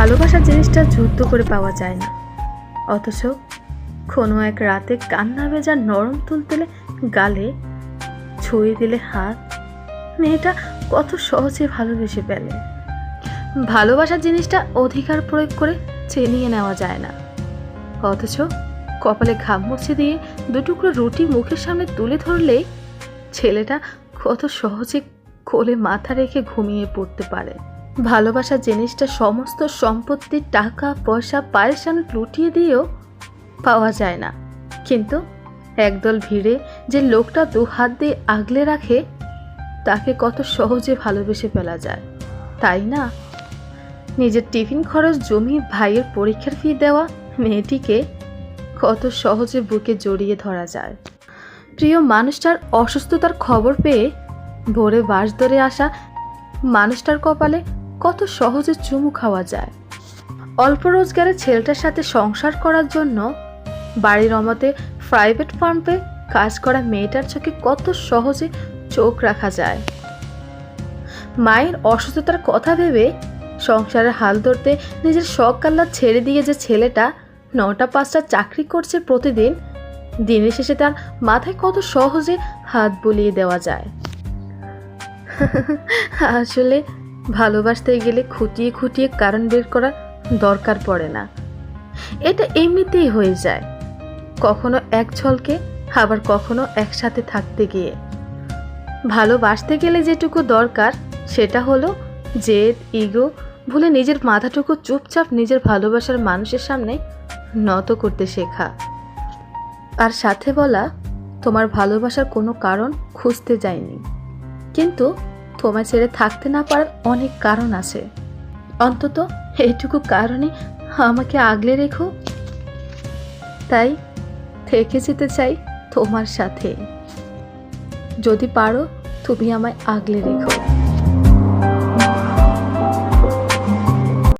ভালোবাসার জিনিসটা যুদ্ধ করে পাওয়া যায় না। অথচ কোনো এক রাতে কান্না ভেজা নরম তুলতুলে গালে ছুঁয়ে দিলে হাত, মেয়েটা কত সহজে ভালোবেসে ফেলে। ভালোবাসার জিনিসটা অধিকার প্রয়োগ করে চেনিয়ে নেওয়া যায় না। অথচ কপালে ঘাম মুছে দিয়ে দুটুকরো রুটি মুখের সামনে তুলে ধরলে ছেলেটা কত সহজে কোলে মাথা রেখে ঘুমিয়ে পড়তে পারে। ভালোবাসা জিনিসটা সমস্ত সম্পত্তি, টাকা, পয়সা, পায়ের সামনে লুটিয়ে দিয়েও পাওয়া যায় না। কিন্তু একদল ভিড়ে যে লোকটা দু হাত দিয়ে আগলে রাখে, তাকে কত সহজে ভালোবেসে ফেলা যায়। তাই না? নিজের টিফিন খরচ জমি ভাইয়ের পরীক্ষার ফি দেওয়া মেয়েটিকে কত সহজে বুকে জড়িয়ে ধরা যায়। প্রিয় মানুষটার অসুস্থতার খবর পেয়ে ভোরে বাস ধরে আসা মানুষটার কপালে কত সহজে চুমু খাওয়া যায়। অল্প রোজগারের ছেলেটার সাথে সংসার করার জন্য বাড়ির অমতে প্রাইভেট ফার্মে কাজ করা মেয়েটার চোখে কত সহজে চোখ রাখা যায়। মায়ের অসুস্থতার কথা ভেবে সংসারের হাল ধরতে নিজের শখ কাল্লা ছেড়ে দিয়ে যে ছেলেটা নটা পাঁচটা চাকরি করছে প্রতিদিন, দিনের শেষে তার মাথায় কত সহজে হাত বুলিয়ে দেওয়া যায়। আসলে ভালোবাসতে গেলে খুঁটিয়ে খুঁটিয়ে কারণ বের করা দরকার পড়ে না। এটা এমনিতেই হয়ে যায়। কখনো এক ছলকে আবার কখনো একসাথে থাকতে গিয়ে। ভালোবাসতে গেলে যেটুকু দরকার, সেটা হলো জেদ, ইগো, ভুলে নিজের মাথাটুকু চুপচাপ নিজের ভালোবাসার মানুষের সামনে নত করতে শেখা। আর সাথে বলা, তোমার ভালোবাসার কোনো কারণ খুঁজতে যায়নি। কিন্তু তোমার ছেড়ে থাকতে না পারার অনেক কারণ আছে। অন্তত এইটুকু কারণে আমাকে আগলে রেখো। তাই থেকে যেতে চাই তোমার সাথে। যদি পারো, তুমি আমায় আগলে রেখো।